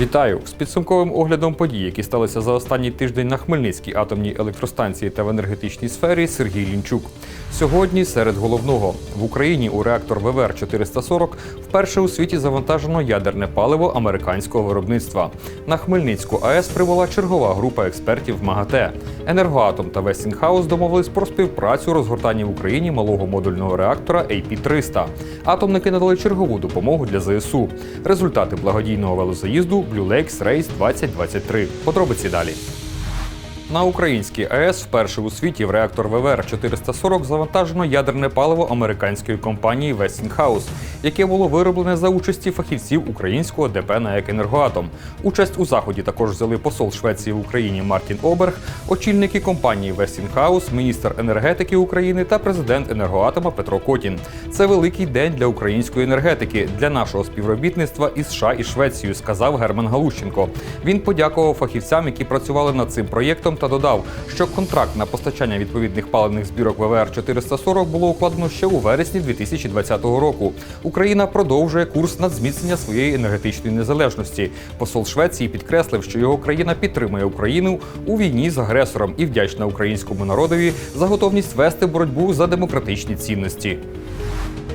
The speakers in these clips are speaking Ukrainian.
Вітаю з підсумковим оглядом подій, які сталися за останній тиждень на Хмельницькій атомній електростанції та в енергетичній сфері. Сергій Лінчук. Сьогодні серед головного в Україні у реактор ВВР 440 вперше у світі завантажено ядерне паливо американського виробництва. На Хмельницьку АЕС прибула чергова група експертів МАГАТЕ. Енергоатом та Вестінгхаус домовились про співпрацю у розгортанні в Україні малого модульного реактора AP-300. Атомники надали чергову допомогу для ЗСУ. Результати благодійного велозаїзду Blue Lakes Race 2023. Подробиці далі. На українській АЕС вперше у світі в реактор ВВР 440 завантажено ядерне паливо американської компанії Westinghouse, яке було вироблене за участі фахівців українського ДП «НАЕК Енергоатом. Участь у заході також взяли посол Швеції в Україні Мартін Оберг, очільники компанії Westinghouse, міністр енергетики України та президент енергоатома Петро Котін. Це великий день для української енергетики, для нашого співробітництва із США і Швецією, сказав Герман Галущенко. Він подякував фахівцям, які працювали над цим проєктом, та додав, що контракт на постачання відповідних паливних збірок ВВР 440 було укладено ще у вересні 2020 року. Україна продовжує курс на зміцнення своєї енергетичної незалежності. Посол Швеції підкреслив, що його країна підтримує Україну у війні з агресором і вдячна українському народові за готовність вести боротьбу за демократичні цінності.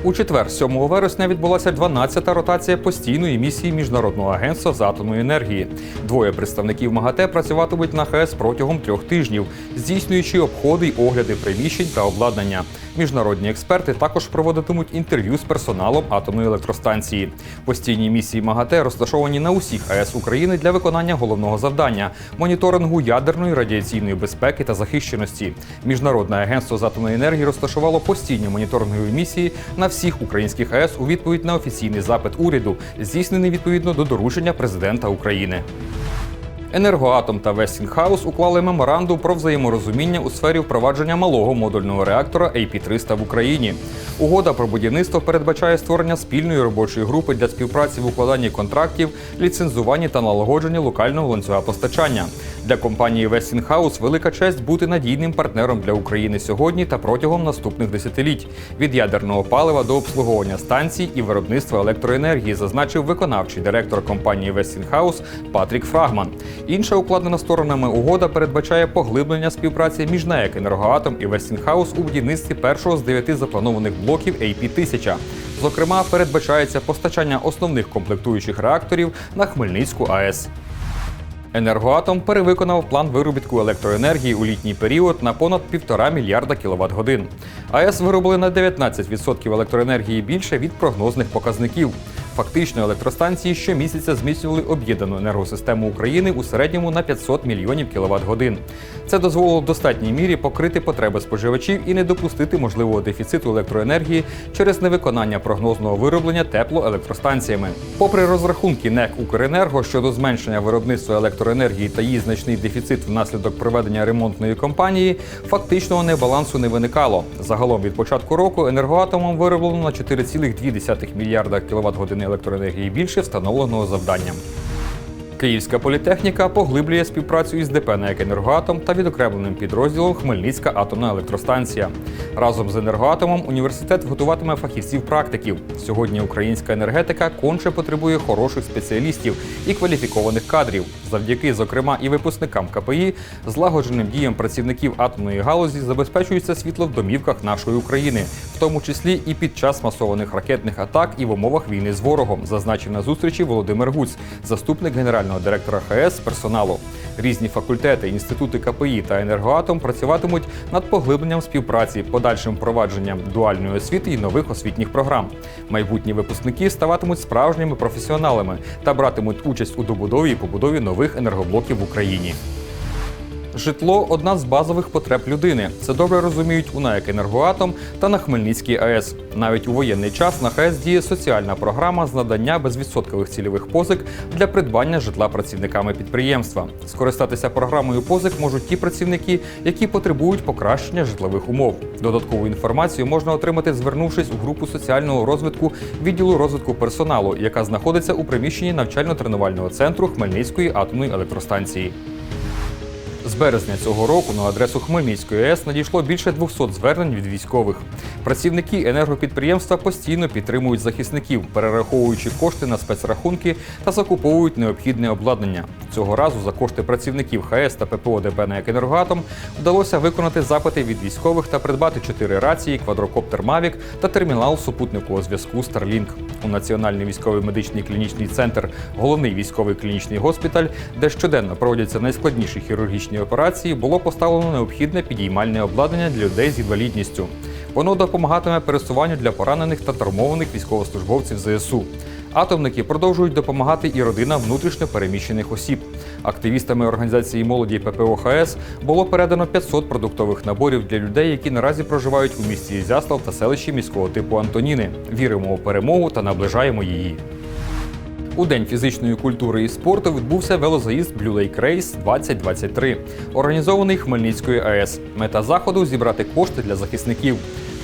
У четвер, 7 вересня, відбулася 12-та ротація постійної місії Міжнародного агентства з атомної енергії. Двоє представників МАГАТЕ працюватимуть на ХЕС протягом трьох тижнів, здійснюючи обходи й огляди приміщень та обладнання. Міжнародні експерти також проводитимуть інтерв'ю з персоналом атомної електростанції. Постійні місії МАГАТЕ розташовані на усіх АЕС України для виконання головного завдання моніторингу ядерної радіаційної безпеки та захищеності. Міжнародне агентство з атомної енергії розташувало постійні моніторингові місії на всіх українських АЕС у відповідь на офіційний запит уряду, здійснений відповідно до доручення президента України. Енергоатом та Вестінгхаус уклали меморандум про взаєморозуміння у сфері впровадження малого модульного реактора AP-300 в Україні. Угода про будівництво передбачає створення спільної робочої групи для співпраці в укладанні контрактів, ліцензуванні та налагодженні локального ланцюга постачання. Для компанії Westinghouse велика честь бути надійним партнером для України сьогодні та протягом наступних десятиліть від ядерного палива до обслуговування станцій і виробництва електроенергії, зазначив виконавчий директор компанії Westinghouse Патрік Фрагман. Інша укладена сторонами угода передбачає поглиблення співпраці між НАЕК Енергоатом і Westinghouse у будівництві першого з дев'яти запланованих блоків AP-1000. Зокрема, передбачається постачання основних комплектуючих реакторів на Хмельницьку АЕС. Енергоатом перевиконав план виробітку електроенергії у літній період на понад півтора мільярда кіловат годин. АЕС виробили на 19% електроенергії більше від прогнозних показників. Фактично, електростанції щомісяця зміцнювали об'єднану енергосистему України у середньому на 500 мільйонів кіловат годин. Це дозволило в достатній мірі покрити потреби споживачів і не допустити можливого дефіциту електроенергії через невиконання прогнозного вироблення теплоелектростанціями. Попри розрахунки НЕК Укренерго щодо зменшення виробництва електроенергії та її значний дефіцит внаслідок проведення ремонтної кампанії, фактичного небалансу не виникало. Загалом від початку року енергоатомом вироблено на 4,2 мільярда кіловат годин електроенергії більше встановленого завданням. Київська політехніка поглиблює співпрацю із ДП «НАЕК Енергоатом та відокремленим підрозділом Хмельницька атомна електростанція. Разом з енергоатомом університет готуватиме фахівців-практиків. Сьогодні українська енергетика конче потребує хороших спеціалістів і кваліфікованих кадрів. Завдяки, зокрема, і випускникам КПІ, злагодженим діям працівників атомної галузі забезпечується світло в домівках нашої України, в тому числі і під час масованих ракетних атак і в умовах війни з ворогом, зазначив на зустрічі Володимир Гуць, заступник генерального директора ХС персоналу. Різні факультети, інститути КПІ та енергоатом працюватимуть над поглибленням співпраці, подальшим впровадженням дуальної освіти і нових освітніх програм. Майбутні випускники ставатимуть справжніми професіоналами та братимуть участь у добудові і побудові нових енергоблоків в Україні. Житло одна з базових потреб людини. Це добре розуміють у НАЕК «Енергоатом» та на Хмельницькій АЕС. Навіть у воєнний час на ХАЕС діє соціальна програма з надання безвідсоткових цільових позик для придбання житла працівниками підприємства. Скористатися програмою позик можуть ті працівники, які потребують покращення житлових умов. Додаткову інформацію можна отримати, звернувшись у групу соціального розвитку відділу розвитку персоналу, яка знаходиться у приміщенні навчально-тренувального центру Хмельницької атомної електростанції. З березня цього року на адресу Хмельницької АЕС надійшло більше 200 звернень від військових. Працівники енергопідприємства постійно підтримують захисників, перераховуючи кошти на спецрахунки та закуповують необхідне обладнання. Цього разу за кошти працівників ХАЕС та ППО ДП «НЕК Енергоатом вдалося виконати запити від військових та придбати чотири рації, квадрокоптер Мавік та термінал супутникового зв'язку Starlink. У Національний військовий медичний клінічний центр, головний військовий клінічний госпіталь, де щоденно проводяться найскладніші хірургічні операції, було поставлено необхідне підіймальне обладнання для людей з інвалідністю. Воно допомагатиме пересуванню для поранених та травмованих військовослужбовців ЗСУ. Атомники продовжують допомагати і родинам внутрішньо переміщених осіб. Активістами організації молоді ППО ХС було передано 500 продуктових наборів для людей, які наразі проживають у місті Ізяслав та селищі міського типу Антоніни. Віримо у перемогу та наближаємо її. У День фізичної культури і спорту відбувся велозаїзд Blue Lake Race 2023, організований Хмельницькою АЕС. Мета заходу зібрати кошти для захисників.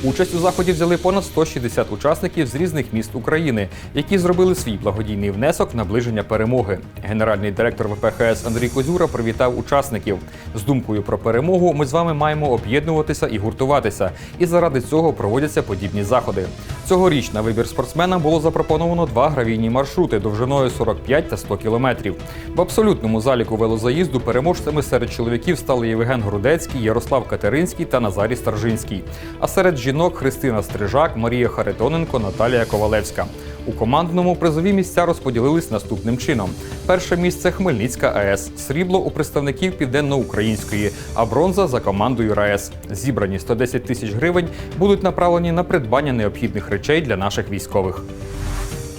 Участь у заході взяли понад 160 учасників з різних міст України, які зробили свій благодійний внесок наближення перемоги. Генеральний директор ВПХС Андрій Козюра привітав учасників. З думкою про перемогу ми з вами маємо об'єднуватися і гуртуватися. І заради цього проводяться подібні заходи. Цьогоріч на вибір спортсмена було запропоновано два гравійні маршрути довжиною 45 та 100 кілометрів. В абсолютному заліку велозаїзду переможцями серед чоловіків стали Євген Грудецький, Ярослав Катеринський та Назарій Старжинський. А серед жінок Христина Стрижак, Марія Харитоненко, Наталія Ковалевська. У командному призові місця розподілились наступним чином: перше місце Хмельницька АЕС, срібло у представників південноукраїнської, а бронза за командою РаЕС. Зібрані 110 тисяч гривень будуть направлені на придбання необхідних речей для наших військових.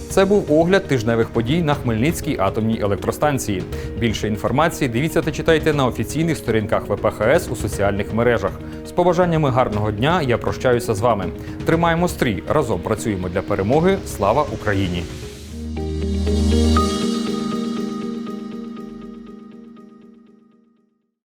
Це був огляд тижневих подій на Хмельницькій атомній електростанції. Більше інформації дивіться та читайте на офіційних сторінках ВПХС у соціальних мережах. Побажаннями гарного дня я прощаюся з вами. Тримаємо стрій, разом працюємо для перемоги. Слава Україні!